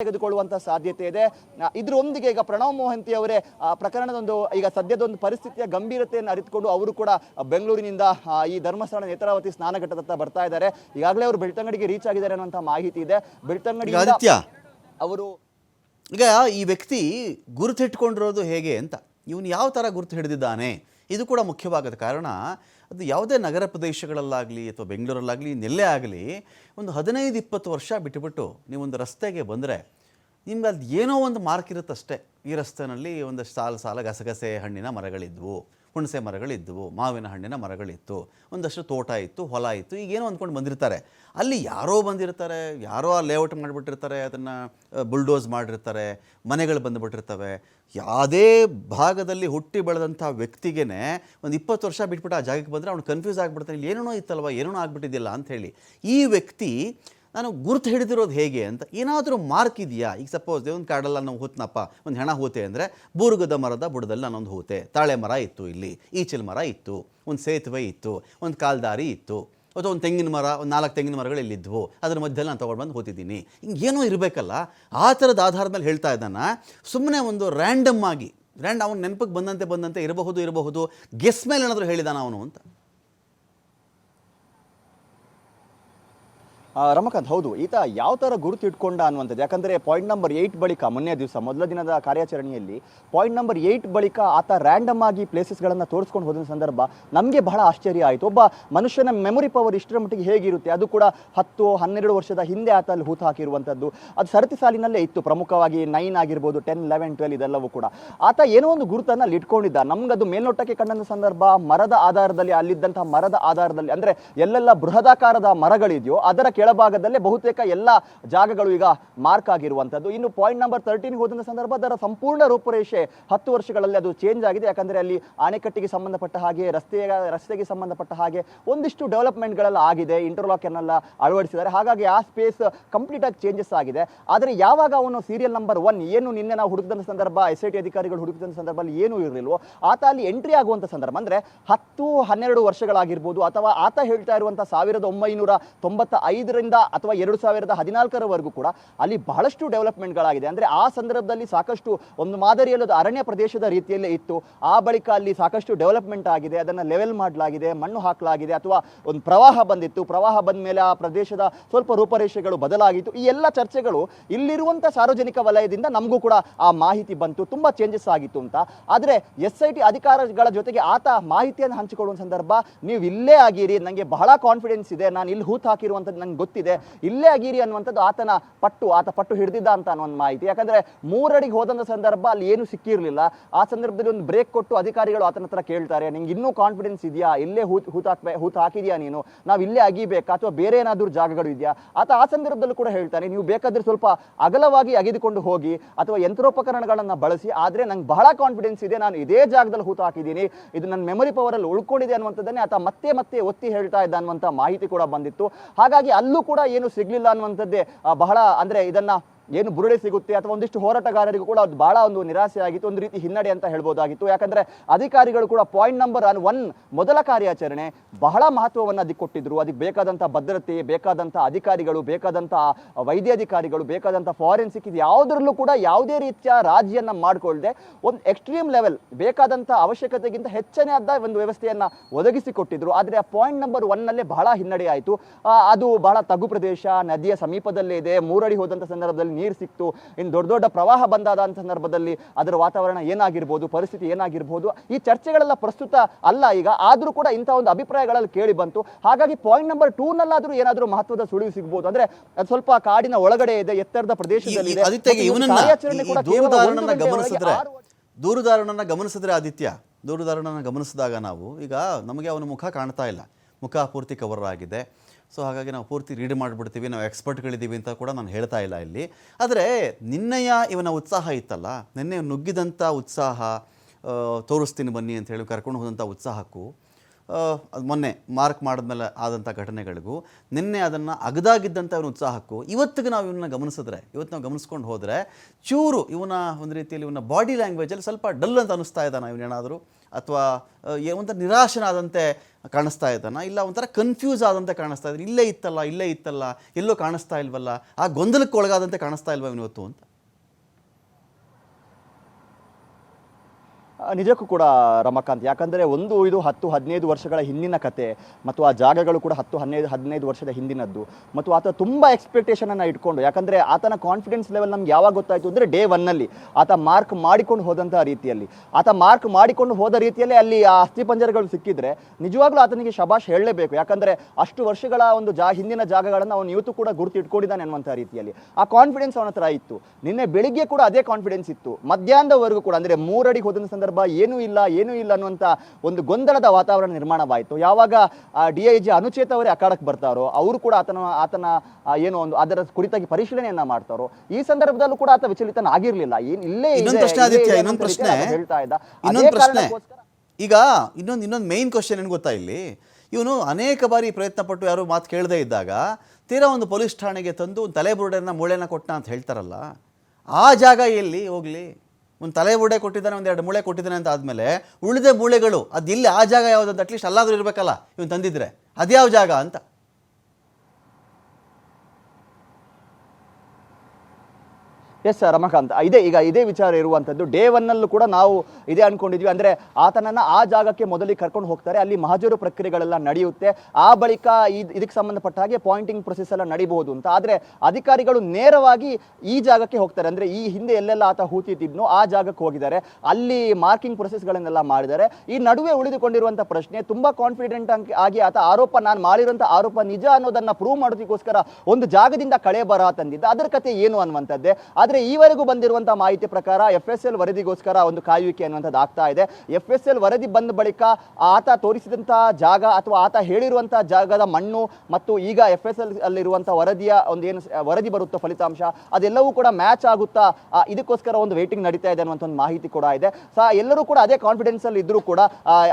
ತೆಗೆದುಕೊಳ್ಳುವಂತ ಸಾಧ್ಯತೆ ಇದೆ. ಇದರೊಂದಿಗೆ ಈಗ ಪ್ರಣವ್ ಮೋಹಂತಿ ಅವರೇ ಆ, ಪ್ರಕರಣದೊಂದು ಈಗ ಸದ್ಯದೊಂದು ಪರಿಸ್ಥಿತಿಯ ಗಂಭೀರತೆಯನ್ನು ಅರಿತುಕೊಂಡು ಅವರು ಕೂಡ ಬೆಂಗಳೂರಿನಿಂದ ಆ, ಈ ಧರ್ಮಸ್ಥಳ ನೇತ್ರಾವತಿ ಸ್ನಾನಘಟ್ಟದತ್ತ ಬರ್ತಾ ಇದ್ದಾರೆ. ಈಗಾಗಲೇ ಅವರು ಬೆಳ್ತಂಗಡಿಗೆ ರೀಚ್ ಆಗಿದ್ದಾರೆ ಅನ್ನುವಂಥ ಮಾಹಿತಿ ಇದೆ. ಬೆಳ್ತಂಗಡಿ ಅವರು ಈಗ ಈ ವ್ಯಕ್ತಿ ಗುರುತಿಟ್ಕೊಂಡಿರೋದು ಹೇಗೆ ಅಂತ? ಇವನು ಯಾವ ಥರ ಗುರುತು ಹಿಡಿದಿದ್ದಾನೆ? ಇದು ಕೂಡ ಮುಖ್ಯವಾಗದ ಕಾರಣ ಅದು ಯಾವುದೇ ನಗರ ಪ್ರದೇಶಗಳಲ್ಲಾಗಲಿ ಅಥವಾ ಬೆಂಗಳೂರಲ್ಲಾಗಲಿ, ನೆಲ್ಲೇ ಆಗಲಿ ಒಂದು ಹದಿನೈದು, ಇಪ್ಪತ್ತು ವರ್ಷ ಬಿಟ್ಟುಬಿಟ್ಟು ನೀವೊಂದು ರಸ್ತೆಗೆ ಬಂದರೆ ನಿಮ್ಗೆ ಅದು ಏನೋ ಒಂದು ಮಾರ್ಕ್ ಇರುತ್ತಷ್ಟೇ. ಈ ರಸ್ತೆನಲ್ಲಿ ಒಂದು ಸಾಲು ಸಾಲ ಗಸಗಸೆ ಹಣ್ಣಿನ ಮರಗಳಿದ್ವು. ಹುಣಸೆ ಮರಗಳಿದ್ದವು ಮಾವಿನ ಹಣ್ಣಿನ ಮರಗಳಿತ್ತು, ಒಂದಷ್ಟು ತೋಟ ಇತ್ತು, ಹೊಲ ಇತ್ತು ಈಗೇನೋ ಅಂದ್ಕೊಂಡು ಬಂದಿರ್ತಾರೆ. ಅಲ್ಲಿ ಯಾರೋ ಬಂದಿರ್ತಾರೆ, ಯಾರೋ ಆ ಲೇಔಟ್ ಮಾಡಿಬಿಟ್ಟಿರ್ತಾರೆ, ಅದನ್ನು ಬುಲ್ಡೋಸ್ ಮಾಡಿರ್ತಾರೆ, ಮನೆಗಳು ಬಂದುಬಿಟ್ಟಿರ್ತವೆ. ಯಾವುದೇ ಭಾಗದಲ್ಲಿ ಹುಟ್ಟಿ ಬೆಳೆದಂಥ ವ್ಯಕ್ತಿಗೆ ಒಂದು ಇಪ್ಪತ್ತು ವರ್ಷ ಬಿಟ್ಬಿಟ್ಟು ಆ ಜಾಗಕ್ಕೆ ಬಂದರೆ ಅವ್ನು ಕನ್ಫ್ಯೂಸ್ ಆಗಿಬಿಡ್ತಾನೆ, ಇಲ್ಲಿ ಏನೇನೋ ಇತ್ತಲ್ವ, ಏನೇನೋ ಆಗಿಬಿಟ್ಟಿದ್ದಿಲ್ಲ ಅಂಥೇಳಿ ಈ ವ್ಯಕ್ತಿ ನಾನು ಗುರುತು ಹಿಡಿದಿರೋದು ಹೇಗೆ ಅಂತ ಏನಾದರೂ ಮಾರ್ಕ್ ಇದೆಯಾ? ಈಗ ಸಪೋಸ್ ದೇವನ ಕಾಡಲ್ಲ ನಾವು ಹೂತ್ನಪ್ಪ, ಒಂದು ಹೆಣ ಹೂತೆ ಅಂದರೆ ಬೂರುಗದ ಮರದ ಬುಡದಲ್ಲಿ ನಾನೊಂದು ಹೂತೆ, ತಾಳೆ ಮರ ಇತ್ತು ಇಲ್ಲಿ, ಈಚಿಲ್ ಮರ ಇತ್ತು, ಒಂದು ಸೇತುವೆ ಇತ್ತು, ಒಂದು ಕಾಲ್ದಾರಿ ಇತ್ತು, ಅಥವಾ ಒಂದು ತೆಂಗಿನ ಮರ, ಒಂದು ನಾಲ್ಕು ತೆಂಗಿನ ಮರಗಳು ಇಲ್ಲಿದ್ವು, ಅದ್ರ ಮಧ್ಯದಲ್ಲಿ ನಾನು ತೊಗೊಂಡು ಬಂದು ಹೋತಿದ್ದೀನಿ ಹಿಂಗೆ ಏನೋ ಇರಬೇಕಲ್ಲ? ಆ ಥರದ ಆಧಾರದ ಮೇಲೆ ಹೇಳ್ತಾ ಇದ್ದಾನ? ಸುಮ್ಮನೆ ಒಂದು ರ್ಯಾಂಡಮ್ ಆಗಿ ರ್ಯಾಂಡ್ ಅವನ ನೆನಪಿಗೆ ಬಂದಂತೆ ಬಂದಂತೆ ಇರಬಹುದು ಇರಬಹುದು ಗೆಸ್ ಮೇಲೆ ಏನಾದರೂ ಹೇಳಿದಾನ ಅವನು ಅಂತ. ರಮಕಾಂತ್, ಹೌದು, ಈತ ಯಾವ ತರ ಗುರುತು ಇಟ್ಕೊಂಡ ಅನ್ನುವಂಥದ್ದು. ಯಾಕಂದ್ರೆ ಪಾಯಿಂಟ್ ನಂಬರ್ ಏಯ್ಟ್ ಬಳಿಕ ಮೊನ್ನೆ ದಿವಸ, ಮೊದಲ ದಿನದ ಕಾರ್ಯಾಚರಣೆಯಲ್ಲಿ ಪಾಯಿಂಟ್ ನಂಬರ್ ಏಯ್ಟ್ ಬಳಿಕ ಆತ ರ್ಯಾಂಡಮ್ ಆಗಿ ಪ್ಲೇಸಸ್ಗಳನ್ನು ತೋರಿಸ್ಕೊಂಡು ಹೋದ ಸಂದರ್ಭ ನಮಗೆ ಬಹಳ ಆಶ್ಚರ್ಯ ಆಯಿತು. ಒಬ್ಬ ಮನುಷ್ಯನ ಮೆಮೊರಿ ಪವರ್ ಇಷ್ಟರ ಮಟ್ಟಿಗೆ ಹೇಗಿರುತ್ತೆ? ಅದು ಕೂಡ ಹತ್ತು, ಹನ್ನೆರಡು ವರ್ಷದ ಹಿಂದೆ ಆತ ಅಲ್ಲಿ ಹೂತು ಹಾಕಿರುವಂಥದ್ದು. ಅದು ಸರತಿ ಸಾಲಿನಲ್ಲೇ ಇತ್ತು. ಪ್ರಮುಖವಾಗಿ ನೈನ್ ಆಗಿರ್ಬೋದು ಟೆನ್ ಲೆವೆನ್ ಟ್ವೆಲ್ ಇದೆಲ್ಲವೂ ಕೂಡ. ಆತ ಏನೋ ಒಂದು ಗುರುತನ್ನು ಅಲ್ಲಿ ಇಟ್ಕೊಂಡಿದ್ದ. ಅದು ಮೇಲ್ನೋಟಕ್ಕೆ ಕಂಡಂತ ಸಂದರ್ಭ, ಮರದ ಆಧಾರದಲ್ಲಿ ಅಲ್ಲಿದ್ದಂಥ ಮರದ ಆಧಾರದಲ್ಲಿ, ಅಂದ್ರೆ ಎಲ್ಲೆಲ್ಲ ಬೃಹದಾಕಾರದ ಮರಗಳಿದೆಯೋ, ಅದರ ಕೆಳಭಾಗದಲ್ಲೇ ಬಹುತೇಕ ಎಲ್ಲ ಜಾಗಗಳು ಈಗ ಮಾರ್ಕ್ ಆಗಿರುವಂಥದ್ದು. ಇನ್ನು ಪಾಯಿಂಟ್ ನಂಬರ್ ತರ್ಟೀನ್ ಹೋದಂಥ ಸಂದರ್ಭ, ಅದರ ಸಂಪೂರ್ಣ ರೂಪುರೇಷೆ ಹತ್ತು ವರ್ಷಗಳಲ್ಲಿ ಅದು ಚೇಂಜ್ ಆಗಿದೆ. ಯಾಕಂದ್ರೆ ಅಲ್ಲಿ ಅಣೆಕಟ್ಟಿಗೆ ಸಂಬಂಧಪಟ್ಟ ಹಾಗೆ, ರಸ್ತೆಯ, ರಸ್ತೆಗೆ ಸಂಬಂಧಪಟ್ಟ ಹಾಗೆ ಒಂದಿಷ್ಟು ಡೆವಲಪ್ಮೆಂಟ್ಗಳೆಲ್ಲ ಆಗಿದೆ. ಇಂಟರ್ಲಾಕ್ ಅನ್ನೆಲ್ಲ ಅಳವಡಿಸಿದ್ದಾರೆ. ಹಾಗಾಗಿ ಆ ಸ್ಪೇಸ್ ಕಂಪ್ಲೀಟ್ ಆಗಿ ಚೇಂಜಸ್ ಆಗಿದೆ. ಆದರೆ ಯಾವಾಗ ಅವನು ಸೀರಿಯಲ್ ನಂಬರ್ ಒನ್ ಏನು ನಿನ್ನೆ ನಾವು ಹುಡುಕಿದಂಥ ಸಂದರ್ಭ ಎಸ್ ಐ ಟಿ ಅಧಿಕಾರಿಗಳು ಹುಡುಕಿದಂಥ ಸಂದರ್ಭದಲ್ಲಿ ಏನೂ ಇರಲಿಲ್ವೋ, ಆತ ಅಲ್ಲಿ ಎಂಟ್ರಿ ಆಗುವಂಥ ಸಂದರ್ಭ. ಅಂದ್ರೆ ಹತ್ತು, ಹನ್ನೆರಡು ವರ್ಷಗಳಾಗಿರ್ಬೋದು ಅಥವಾ ಆತ ಹೇಳ್ತಾ ಇರುವಂಥ ಸಾವಿರದ ಒಂಬೈನೂರ ತೊಂಬತ್ತ ಐದರಿಂದ ಅಥವಾ ಎರಡು ಸಾವಿರದ ಹದಿನಾಲ್ಕರವರೆಗೂ ಕೂಡ ಅಲ್ಲಿ ಬಹಳಷ್ಟು ಡೆವಲಪ್ಮೆಂಟ್ಗಳಾಗಿದೆ. ಅಂದ್ರೆ ಆ ಸಂದರ್ಭದಲ್ಲಿ ಸಾಕಷ್ಟು ಒಂದು ಮಾದರಿಯಲ್ಲಿ ಅದು ಅರಣ್ಯ ಪ್ರದೇಶದ ರೀತಿಯಲ್ಲೇ ಇತ್ತು. ಆ ಬಳಿಕ ಅಲ್ಲಿ ಸಾಕಷ್ಟು ಡೆವಲಪ್ಮೆಂಟ್ ಆಗಿದೆ. ಅದನ್ನು ಲೆವೆಲ್ ಮಾಡಲಾಗಿದೆ, ಮಣ್ಣು ಹಾಕಲಾಗಿದೆ ಅಥವಾ ಒಂದು ಪ್ರವಾಹ ಬಂದಿತ್ತು. ಪ್ರವಾಹ ಬಂದ ಮೇಲೆ ಆ ಪ್ರದೇಶದ ಸ್ವಲ್ಪ ರೂಪರೇಷೆಗಳು ಬದಲಾಗಿತ್ತು. ಈ ಎಲ್ಲ ಚರ್ಚೆಗಳು ಇಲ್ಲಿರುವಂಥ ಸಾರ್ವಜನಿಕ ವಲಯದಿಂದ ನಮಗೂ ಕೂಡ ಆ ಮಾಹಿತಿ ಬಂತು. ತುಂಬಾ ಚೇಂಜಸ್ ಆಗಿತ್ತು ಅಂತ. ಆದರೆ ಎಸ್ ಐ ಟಿ ಅಧಿಕಾರಿಗಳ ಜೊತೆಗೆ ಆತ ಮಾಹಿತಿಯನ್ನು ಹಂಚಿಕೊಳ್ಳುವ ಸಂದರ್ಭ ನೀವು ಇಲ್ಲೇ ಆಗಿರಿ. ನನಗೆ ಬಹಳ ಕಾನ್ಫಿಡೆನ್ಸ್ ಇದೆ. ನಾನು ಇಲ್ಲಿ ಹೂತ್ ಹಾಕಿರುವಂಥದ್ದು ನಂಗೆ ಗೊತ್ತಿದೆ. ಇಲ್ಲೇ ಆಗಿರಿ ಅನ್ನುವಂಥದ್ದು ಆತನ ಪಟ್ಟು, ಆತ ಪಟ್ಟು ಹಿಡಿದಿದ್ದ ಅಂತ ಅನ್ನೋ ಒಂದು ಮಾಹಿತಿ. ಯಾಕಂದ್ರೆ ಮೂರಡಿಗೆ ಹೋದಂಥ ಸಂದರ್ಭ ಅಲ್ಲಿ ಏನು ಸಿಕ್ಕಿರಲಿಲ್ಲ. ಆ ಸಂದರ್ಭದಲ್ಲಿ ಒಂದು ಬ್ರೇಕ್ ಕೊಟ್ಟು ಅಧಿಕಾರಿಗಳು ಆತನ ಹತ್ರ ಕೇಳ್ತಾರೆ, ನಿಂಗೆ ಇನ್ನೂ ಕಾನ್ಫಿಡೆನ್ಸ್ ಇದೆಯಾ? ಇಲ್ಲೇ ಹೂತ್ ಹೂತ್ ಹಾಕ್ಬೇ, ಹೂತು ಹಾಕಿದ್ಯಾ ನೀನು? ನಾವು ಇಲ್ಲೇ ಅಗಿಬೇಕಾ ಅಥವಾ ಬೇರೆ ಏನಾದರೂ ಜಾಗಗಳು ಇದೆಯಾ? ಆತ ಆ ಸಂದರ್ಭದಲ್ಲೂ ಕೂಡ ಹೇಳ್ತಾನೆ, ನೀವು ಬೇಕಾದ್ರೆ ಸ್ವಲ್ಪ ಅಗಲವಾಗಿ ಅಗೆದುಕೊಂಡು ಹೋಗಿ, ಅಥವಾ ಯಂತ್ರೋಪಕರಣಗಳನ್ನು ಬಳಸಿ, ಆದರೆ ನಂಗೆ ಬಹಳ ಕಾನ್ಫಿಡೆನ್ಸ್ ಇದೆ. ನಾನು ಇದೇ ಜಾಗದಲ್ಲಿ ಹೂತು ಹಾಕಿದ್ದೀನಿ. ಇದು ನನ್ನ ಮೆಮೊರಿ ಪವರಲ್ಲಿ ಉಳ್ಕೊಂಡಿದೆ ಅನ್ನುವಂಥದ್ದನ್ನೇ ಆತ ಮತ್ತೆ ಮತ್ತೆ ಒತ್ತಿ ಹೇಳ್ತಾ ಇದ್ದ ಅನ್ನುವಂಥ ಮಾಹಿತಿ ಕೂಡ ಬಂದಿತ್ತು. ಹಾಗಾಗಿ ಅಲ್ಲೂ ಕೂಡ ಏನು ಸಿಗ್ಲಿಲ್ಲ ಅನ್ನುವಂಥದ್ದೇ ಬಹಳ ಅಂದ್ರೆ ಇದನ್ನ ಏನು ಬುರುಡೆ ಸಿಗುತ್ತೆ ಅಥವಾ ಒಂದಿಷ್ಟು ಹೋರಾಟಗಾರರಿಗೂ ಕೂಡ ಅದು ಬಹಳ ಒಂದು ನಿರಾಸೆ ಆಗಿತ್ತು, ಒಂದು ರೀತಿ ಹಿನ್ನಡೆ ಅಂತ ಹೇಳ್ಬೋದಾಗಿತ್ತು. ಯಾಕಂದ್ರೆ ಅಧಿಕಾರಿಗಳು ಕೂಡ ಪಾಯಿಂಟ್ ನಂಬರ್ ಒನ್ ಮೊದಲ ಕಾರ್ಯಾಚರಣೆ ಬಹಳ ಮಹತ್ವವನ್ನು ಅದಕ್ಕೆ ಕೊಟ್ಟಿದ್ರು. ಅದಕ್ಕೆ ಬೇಕಾದಂಥ ಭದ್ರತೆ ಬೇಕಾದಂಥ ಅಧಿಕಾರಿಗಳು ಬೇಕಾದಂಥ ವೈದ್ಯಾಧಿಕಾರಿಗಳು ಬೇಕಾದಂಥ ಫಾರೆನ್ಸಿಕ್ ಇದು ಯಾವುದರಲ್ಲೂ ಕೂಡ ಯಾವುದೇ ರೀತಿಯ ರಾಜಿಯನ್ನು ಮಾಡಿಕೊಳ್ಳದೆ ಒಂದು ಎಕ್ಸ್ಟ್ರೀಮ್ ಲೆವೆಲ್ ಬೇಕಾದಂಥ ಅವಶ್ಯಕತೆಗಿಂತ ಹೆಚ್ಚನೇ ಆದ ಒಂದು ವ್ಯವಸ್ಥೆಯನ್ನ ಒದಗಿಸಿಕೊಟ್ಟಿದ್ರು ಆದರೆ ಆ ಪಾಯಿಂಟ್ ನಂಬರ್ ಒನ್ನಲ್ಲೇ ಬಹಳ ಹಿನ್ನಡೆ ಆಯಿತು. ಅದು ಬಹಳ ತಗ್ಗು ಪ್ರದೇಶ, ನದಿಯ ಸಮೀಪದಲ್ಲೇ ಇದೆ, ಮೂರಡಿ ಹೋದಂಥ ಸಂದರ್ಭದಲ್ಲಿ ನೀರು ಸಿಕ್ತು ಇನ್ನು ದೊಡ್ಡ ದೊಡ್ಡ ಪ್ರವಾಹ ಬಂದಾದ ಸಂದರ್ಭದಲ್ಲಿ ಅದರ ವಾತಾವರಣ ಏನಾಗಿರ್ಬೋದು ಪರಿಸ್ಥಿತಿ ಏನಾಗಿರ್ಬೋದು ಈ ಚರ್ಚೆಗಳೆಲ್ಲ ಪ್ರಸ್ತುತ ಅಲ್ಲ ಈಗ ಆದರೂ ಕೂಡ ಇಂಥ ಒಂದು ಅಭಿಪ್ರಾಯಗಳಲ್ಲಿ ಕೇಳಿ ಬಂತು. ಹಾಗಾಗಿ ಪಾಯಿಂಟ್ ನಂಬರ್ ಟೂ ನಲ್ಲಾದ್ರೂ ಏನಾದರೂ ಮಹತ್ವದ ಸುಳಿವು ಸಿಗ್ಬೋದು. ಅಂದ್ರೆ ಅದು ಸ್ವಲ್ಪ ಕಾಡಿನ ಒಳಗಡೆ ಇದೆ ಎತ್ತರದ ಪ್ರದೇಶದಲ್ಲಿ ಗಮನಿಸಿದ್ರೆ ದೂರುದಾರನನ್ನ ಗಮನಿಸಿದ್ರೆ ಆದಿತ್ಯ ದೂರುದಾರನನ್ನ ಗಮನಿಸಿದಾಗ ನಾವು ಈಗ ನಮಗೆ ಅವನ ಮುಖ ಕಾಣ್ತಾ ಇಲ್ಲ. ಮುಖ ಪೂರ್ತಿ ಕವರ್ ಆಗಿದೆ. ಸೊ ಹಾಗಾಗಿ ನಾವು ಪೂರ್ತಿ ರೀಡ್ ಮಾಡಿಬಿಡ್ತೀವಿ, ನಾವು ಎಕ್ಸ್ಪರ್ಟ್ಗಳಿದ್ದೀವಿ ಅಂತ ಕೂಡ ನಾನು ಹೇಳ್ತಾ ಇಲ್ಲ ಇಲ್ಲಿ. ಆದರೆ ನಿನ್ನೆಯ ಇವನ ಉತ್ಸಾಹ ಇತ್ತಲ್ಲ, ನಿನ್ನೆ ನುಗ್ಗಿದಂಥ ಉತ್ಸಾಹ ತೋರಿಸ್ತೀನಿ ಬನ್ನಿ ಅಂತ ಹೇಳಿ ಕರ್ಕೊಂಡು ಹೋದಂಥ ಉತ್ಸಾಹಕ್ಕೂ ಅದ್ ಮೊನ್ನೆ ಮಾರ್ಕ್ ಮಾಡಿದ್ಮೇಲೆ ಆದಂಥ ಘಟನೆಗಳಿಗೂ, ನಿನ್ನೆ ಅದನ್ನು ಅಗದಾಗಿದ್ದಂಥ ಅವನ ಉತ್ಸಾಹಕ್ಕೂ, ಇವತ್ತಿಗೆ ನಾವು ಇವನ್ನ ಗಮನಿಸಿದ್ರೆ, ಇವತ್ತು ನಾವು ಗಮನಿಸ್ಕೊಂಡು ಹೋದರೆ, ಚೂರು ಇವನ ಒಂದು ರೀತಿಯಲ್ಲಿ ಇವನ ಬಾಡಿ ಲ್ಯಾಂಗ್ವೇಜಲ್ಲಿ ಸ್ವಲ್ಪ ಡಲ್ ಅಂತ ಅನ್ನಿಸ್ತಾ ಇದ್ದಾನ ಇವನೇನಾದರೂ ಅಥವಾ ಒಂಥರ ನಿರಾಶನಾದಂತೆ ಕಾಣಿಸ್ತಾ ಇದ್ದಾನ, ಇಲ್ಲ ಒಂಥರ ಕನ್ಫ್ಯೂಸ್ ಆದಂತೆ ಕಾಣಿಸ್ತಾ ಇದ್ದಾನೆ, ಇಲ್ಲೇ ಇತ್ತಲ್ಲ ಇಲ್ಲೇ ಇತ್ತಲ್ಲ, ಎಲ್ಲೋ ಕಾಣಿಸ್ತಾ ಇಲ್ವಲ್ಲ, ಆ ಗೊಂದಲಕ್ಕೆ ಒಳಗಾದಂತೆ ಕಾಣಿಸ್ತಾ ಇಲ್ವ ಇವತ್ತು ಅಂತ? ನಿಜಕ್ಕೂ ಕೂಡ ರಮಕಾಂತ್, ಯಾಕಂದರೆ ಒಂದು ಇದು ಹತ್ತು ಹದಿನೈದು ವರ್ಷಗಳ ಹಿಂದಿನ ಕತೆ, ಮತ್ತು ಆ ಜಾಗಗಳು ಕೂಡ ಹತ್ತು ಹದಿನೈದು ಹದಿನೈದು ವರ್ಷದ ಹಿಂದಿನದ್ದು, ಮತ್ತು ಆತ ತುಂಬ ಎಕ್ಸ್ಪೆಕ್ಟೇಷನನ್ನು ಇಟ್ಕೊಂಡು, ಯಾಕಂದರೆ ಆತನ ಕಾನ್ಫಿಡೆನ್ಸ್ ಲೆವೆಲ್ ನಮ್ಗೆ ಯಾವಾಗ ಗೊತ್ತಾಯಿತು ಅಂದರೆ ಡೇ ಒನ್ನಲ್ಲಿ ಆತ ಮಾರ್ಕ್ ಮಾಡಿಕೊಂಡು ಹೋದಂಥ ರೀತಿಯಲ್ಲಿ. ಆತ ಮಾರ್ಕ್ ಮಾಡಿಕೊಂಡು ಹೋದ ರೀತಿಯಲ್ಲಿ ಅಲ್ಲಿ ಆ ಅಸ್ಥಿಪಂಜರಗಳು ಸಿಕ್ಕಿದ್ರೆ, ನಿಜವಾಗ್ಲೂ ಆತನಿಗೆ ಶಬಾಷ್ ಹೇಳಲೇಬೇಕು, ಯಾಕಂದರೆ ಅಷ್ಟು ವರ್ಷಗಳ ಒಂದು ಜಾ, ಹಿಂದಿನ ಜಾಗಗಳನ್ನು ಅವನು ಇವತ್ತು ಕೂಡ ಗುರುತು ಇಟ್ಕೊಂಡಿದ್ದಾನೆ ಅನ್ನುವಂಥ ರೀತಿಯಲ್ಲಿ. ಆ ಕಾನ್ಫಿಡೆನ್ಸ್ ಅವನ ಹತ್ರ ಇತ್ತು. ನಿನ್ನೆ ಬೆಳಿಗ್ಗೆ ಕೂಡ ಅದೇ ಕಾನ್ಫಿಡೆನ್ಸ್ ಇತ್ತು. ಮಧ್ಯಾಹ್ನದವರೆಗೂ ಕೂಡ, ಅಂದರೆ ಮೂರಡಿ ಹೋದ ಸಂದರ್ಭ ಏನೂ ಇಲ್ಲ ಏನೂ ಇಲ್ಲ ಅನ್ನುವಂಥ ಒಂದು ಗೊಂದಲದ ವಾತಾವರಣ ನಿರ್ಮಾಣವಾಯಿತು. ಯಾವಾಗ ಡಿ ಐ ಜಿ ಅನುಚೇತ ಅವರೇ ಅಖಾಡಕ್ಕೆ ಬರ್ತಾರೋ ಅವರು ಕೂಡ ಆತನ ಆತನ ಏನು ಒಂದು ಅದರ ಕುರಿತಾಗಿ ಪರಿಶೀಲನೆಯನ್ನ ಮಾಡ್ತಾರೋ ಈ ಸಂದರ್ಭದಲ್ಲೂ ಕೂಡ ಆತ ವಿಚಲಿತನಾಗಿರ್ಲಿಲ್ಲ. ಏನ್ ಇಲ್ಲೇ ಪ್ರಶ್ನೆ ಇಲ್ಲೇ ಇನ್ನೊಂದು ಪ್ರಶ್ನೆ. ಹೇಳ್ತಾ ಇದ್ದ. ಇನ್ನೊಂದು ಪ್ರಶ್ನೆ. ಈಗ ಇನ್ನೊಂದು ಇನ್ನೊಂದು ಮೇನ್ ಕ್ವಶನ್ ಏನು ಗೊತ್ತಾ ಇಲ್ಲಿ? ಇವನು ಅನೇಕ ಬಾರಿ ಪ್ರಯತ್ನ ಪಟ್ಟು ಯಾರು ಮಾತು ಕೇಳದೇ ಇದ್ದಾಗ ತೀರಾ ಒಂದು ಪೊಲೀಸ್ ಠಾಣೆಗೆ ತಂದು ಒಂದು ತಲೆಬುರುಡೆನ ಮೂಳೆನ ಕೊಟ್ಟ ಅಂತ ಹೇಳ್ತಾರಲ್ಲ? ಆ ಜಾಗ ಎಲ್ಲಿ? ಹೋಗ್ಲಿ. ಒಂದು ತಲೆ ಮೂಳೆ ಕೊಟ್ಟಿದ್ದಾನೆ, ಒಂದು ಎರಡು ಮೂಳೆ ಕೊಟ್ಟಿದ್ದಾನೆ ಅಂತ ಆದಮೇಲೆ ಉಳಿದ ಮೂಳೆಗಳು ಅದು ಇಲ್ಲಿ ಆ ಜಾಗ ಯಾವುದು ಅಂತ ಅಟ್ಲೀಸ್ಟ್ ಅಲ್ಲಾದರೂ ಇರಬೇಕಲ್ಲ, ಇವನು ತಂದಿದ್ರೆ. ಅದ್ಯಾವ ಜಾಗ ಅಂತ. ಎಸ್ ರಮಕಾಂತ್ ಇದೇ, ಈಗ ಇದೇ ವಿಚಾರ ಇರುವಂಥದ್ದು. ಡೇ ಒನ್ನಲ್ಲೂ ಕೂಡ ನಾವು ಇದೇ ಅನ್ಕೊಂಡಿದ್ವಿ. ಅಂದ್ರೆ ಆತನನ್ನ ಆ ಜಾಗಕ್ಕೆ ಮೊದಲಿಗೆ ಕರ್ಕೊಂಡು ಹೋಗ್ತಾರೆ. ಅಲ್ಲಿ ಮಹಜರು ಪ್ರಕ್ರಿಯೆಗಳೆಲ್ಲ ನಡೆಯುತ್ತೆ. ಆ ಬಳಿಕ ಇದ್- ಇದಕ್ಕೆ ಸಂಬಂಧಪಟ್ಟ ಹಾಗೆ ಪಾಯಿಂಟಿಂಗ್ ಪ್ರೊಸೆಸ್ ಎಲ್ಲ ನಡಿಬಹುದು ಅಂತ. ಆದ್ರೆ ಅಧಿಕಾರಿಗಳು ನೇರವಾಗಿ ಈ ಜಾಗಕ್ಕೆ ಹೋಗ್ತಾರೆ. ಅಂದ್ರೆ ಈ ಹಿಂದೆ ಎಲ್ಲೆಲ್ಲ ಆತ ಹೂತಿದ್ನೋ ಆ ಜಾಗಕ್ಕೆ ಹೋಗಿದ್ದಾರೆ. ಅಲ್ಲಿ ಮಾರ್ಕಿಂಗ್ ಪ್ರೊಸೆಸ್ಗಳನ್ನೆಲ್ಲ ಮಾಡಿದ್ದಾರೆ. ಈ ನಡುವೆ ಉಳಿದುಕೊಂಡಿರುವಂಥ ಪ್ರಶ್ನೆ, ತುಂಬಾ ಕಾನ್ಫಿಡೆಂಟ್ ಆಗಿ ಆತ ಆರೋಪ, ನಾನು ಮಾಡಿರುವಂಥ ಆರೋಪ ನಿಜ ಅನ್ನೋದನ್ನ ಪ್ರೂವ್ ಮಾಡೋದಕ್ಕೋಸ್ಕರ ಒಂದು ಜಾಗದಿಂದ ಕಳೆ ಬರ ತಂದಿದ್ದ. ಅದರ ಕತೆ ಏನು ಅನ್ನುವಂಥದ್ದೇ. ಆದರೆ ಈವರೆಗೂ ಬಂದಿರುವಂಥ ಮಾಹಿತಿ ಪ್ರಕಾರ ಎಫ್ ಎಸ್ ಎಲ್ ವರದಿಗೋಸ್ಕರ ಒಂದು ಕಾಯುವಿಕೆ ಅನ್ನುವಂಥದ್ದು ಆಗ್ತಾ ಇದೆ. ಎಫ್ ಎಸ್ ಎಲ್ ವರದಿ ಬಂದ ಬಳಿಕ ಆತ ತೋರಿಸಿದಂಥ ಜಾಗ ಅಥವಾ ಆತ ಹೇಳಿರುವಂಥ ಜಾಗದ ಮಣ್ಣು ಮತ್ತು ಈಗ ಎಫ್ ಎಸ್ ಎಲ್ ಅಲ್ಲಿರುವಂತಹ ವರದಿಯ ಒಂದು ಏನು ವರದಿ ಬರುತ್ತೋ ಫಲಿತಾಂಶ ಅದೆಲ್ಲವೂ ಕೂಡ ಮ್ಯಾಚ್ ಆಗುತ್ತಾ ಇದಕ್ಕೋಸ್ಕರ ಒಂದು ವೇಟಿಂಗ್ ನಡೀತಾ ಇದೆ ಅನ್ನುವಂಥ ಒಂದು ಮಾಹಿತಿ ಕೂಡ ಇದೆ. ಸೊ, ಎಲ್ಲರೂ ಕೂಡ ಅದೇ ಕಾನ್ಫಿಡೆನ್ಸ್ ಅಲ್ಲಿ ಇದ್ರೂ ಕೂಡ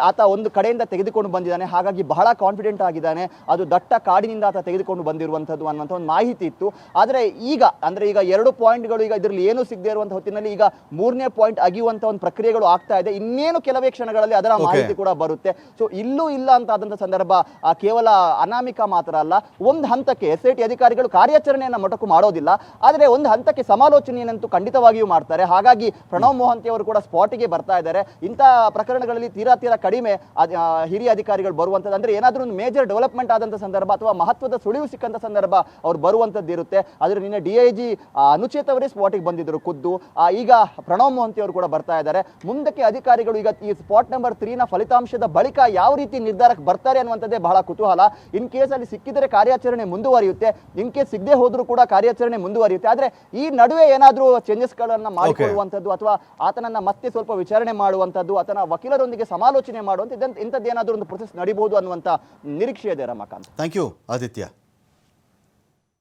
ಆತ ಒಂದು ಕಡೆಯಿಂದ ತೆಗೆದುಕೊಂಡು ಬಂದಿದ್ದಾನೆ. ಹಾಗಾಗಿ ಬಹಳ ಕಾನ್ಫಿಡೆಂಟ್ ಆಗಿದ್ದಾನೆ. ಅದು ದಟ್ಟ ಕಾಡಿನಿಂದ ಆತ ತೆಗೆದುಕೊಂಡು ಬಂದಿರುವಂಥದ್ದು ಅನ್ನುವಂಥ ಒಂದು ಮಾಹಿತಿ ಇತ್ತು. ಆದರೆ ಈಗ, ಅಂದರೆ ಈಗ ಎರಡು ಪಾಯಿಂಟ್ಗಳು ಈಗ ಇದರಲ್ಲಿ ಏನು ಸಿಗದೆ ಇರುವಂತ ಹೊತ್ತಿನಲ್ಲಿ ಈಗ ಮೂರನೇ ಪಾಯಿಂಟ್ ಅಗಿಯುವಂತ ಒಂದು ಪ್ರಕ್ರಿಯೆಗಳು ಆಗ್ತಾ ಇದೆ. ಇನ್ನೇನು ಕೆಲವೇ ಕ್ಷಣಗಳಲ್ಲಿ ಅದರ ಮಾಹಿತಿ ಕೂಡ ಬರುತ್ತೆ. ಸೊ ಇಲ್ಲೂ ಇಲ್ಲ ಅಂತ ಆದಂತಹ ಸಂದರ್ಭ ಕೇವಲ ಅನಾಮಿಕ ಮಾತ್ರ ಅಲ್ಲ ಒಂದು ಹಂತಕ್ಕೆ ಎಸ್ ಐ ಟಿ ಅಧಿಕಾರಿಗಳು ಕಾರ್ಯಾಚರಣೆಯನ್ನು ಮೊಟಕು ಮಾಡೋದಿಲ್ಲ. ಆದರೆ ಒಂದು ಹಂತಕ್ಕೆ ಸಮಾಲೋಚನೆಯನ್ನಂತೂ ಖಂಡಿತವಾಗಿಯೂ ಮಾಡ್ತಾರೆ. ಹಾಗಾಗಿ ಪ್ರಣವ್ ಮೋಹಂತಿ ಅವರು ಕೂಡ ಸ್ಪಾಟಿಗೆ ಬರ್ತಾ ಇದ್ದಾರೆ. ಇಂಥ ಪ್ರಕರಣಗಳಲ್ಲಿ ತೀರಾ ತೀರಾ ಕಡಿಮೆ ಹಿರಿಯ ಅಧಿಕಾರಿಗಳು ಬರುವಂಥದ್ದು. ಅಂದ್ರೆ ಏನಾದರೂ ಒಂದು ಮೇಜರ್ ಡೆವಲಪ್ಮೆಂಟ್ ಆದಂಥ ಸಂದರ್ಭ ಅಥವಾ ಮಹತ್ವದ ಸುಳಿವು ಸಿಕ್ಕಂಥ ಸಂದರ್ಭ ಅವ್ರು ಬರುವಂಥದ್ದು ಇರುತ್ತೆ ಆದರೆ ನಿನ್ನೆ ಡಿ ಐ ಜಿ ಅನುಚೇತ್ ಅವರೇ ಸ್ಪಾಟಿಗೆ ಬಂದಿದ್ರು ಖುದ್ದು. ಆ, ಈಗ ಪ್ರಣವ್ ಮೋಹಂತಿ ಅವರು ಕೂಡ ಬರ್ತಾ ಇದ್ದಾರೆ. ಮುಂದಕ್ಕೆ ಅಧಿಕಾರಿಗಳು ಈಗ ಈ ಸ್ಪಾಟ್ ನಂಬರ್ ತ್ರೀನ ಫಲಿತಾಂಶದ ಬಳಿಕ ಯಾವ ರೀತಿ ನಿರ್ಧಾರಕ್ಕೆ ಬರ್ತಾರೆ ಅನ್ನುವಂಥದ್ದೇ ಬಹಳ ಕುತೂಹಲ. ಇನ್ ಕೇಸ್ ಅಲ್ಲಿ ಸಿಕ್ಕಿದರೆ ಕಾರ್ಯಾಚರಣೆ ಮುಂದುವರಿಯುತ್ತೆ. ಇನ್ ಕೇಸ್ ಸಿಗದೆ ಹೋದ್ರೂ ಕೂಡ ಕಾರ್ಯಾಚರಣೆ ಮುಂದುವರಿಯುತ್ತೆ. ಆದ್ರೆ ಈ ನಡುವೆ ಏನಾದರೂ ಚೇಂಜಸ್ಗಳನ್ನು ಮಾಡಿಕೊಳ್ಳುವಂಥದ್ದು ಅಥವಾ ಆತನನ್ನ ಮತ್ತೆ ಸ್ವಲ್ಪ ವಿಚಾರಣೆ ಮಾಡುವಂಥದ್ದು ಆತನ ವಕೀಲರೊಂದಿಗೆ ಸಮಾಲೋಚನೆ ಮಾಡುವಂಥ ಇಂಥದ್ದು ಏನಾದರೂ ಒಂದು ಪ್ರೊಸೆಸ್ ನಡಿಬಹುದು ಅನ್ನುವಂಥ ನಿರೀಕ್ಷೆ ಇದೆ ರಮಾಕಾಂತ್. Thank you Aditya.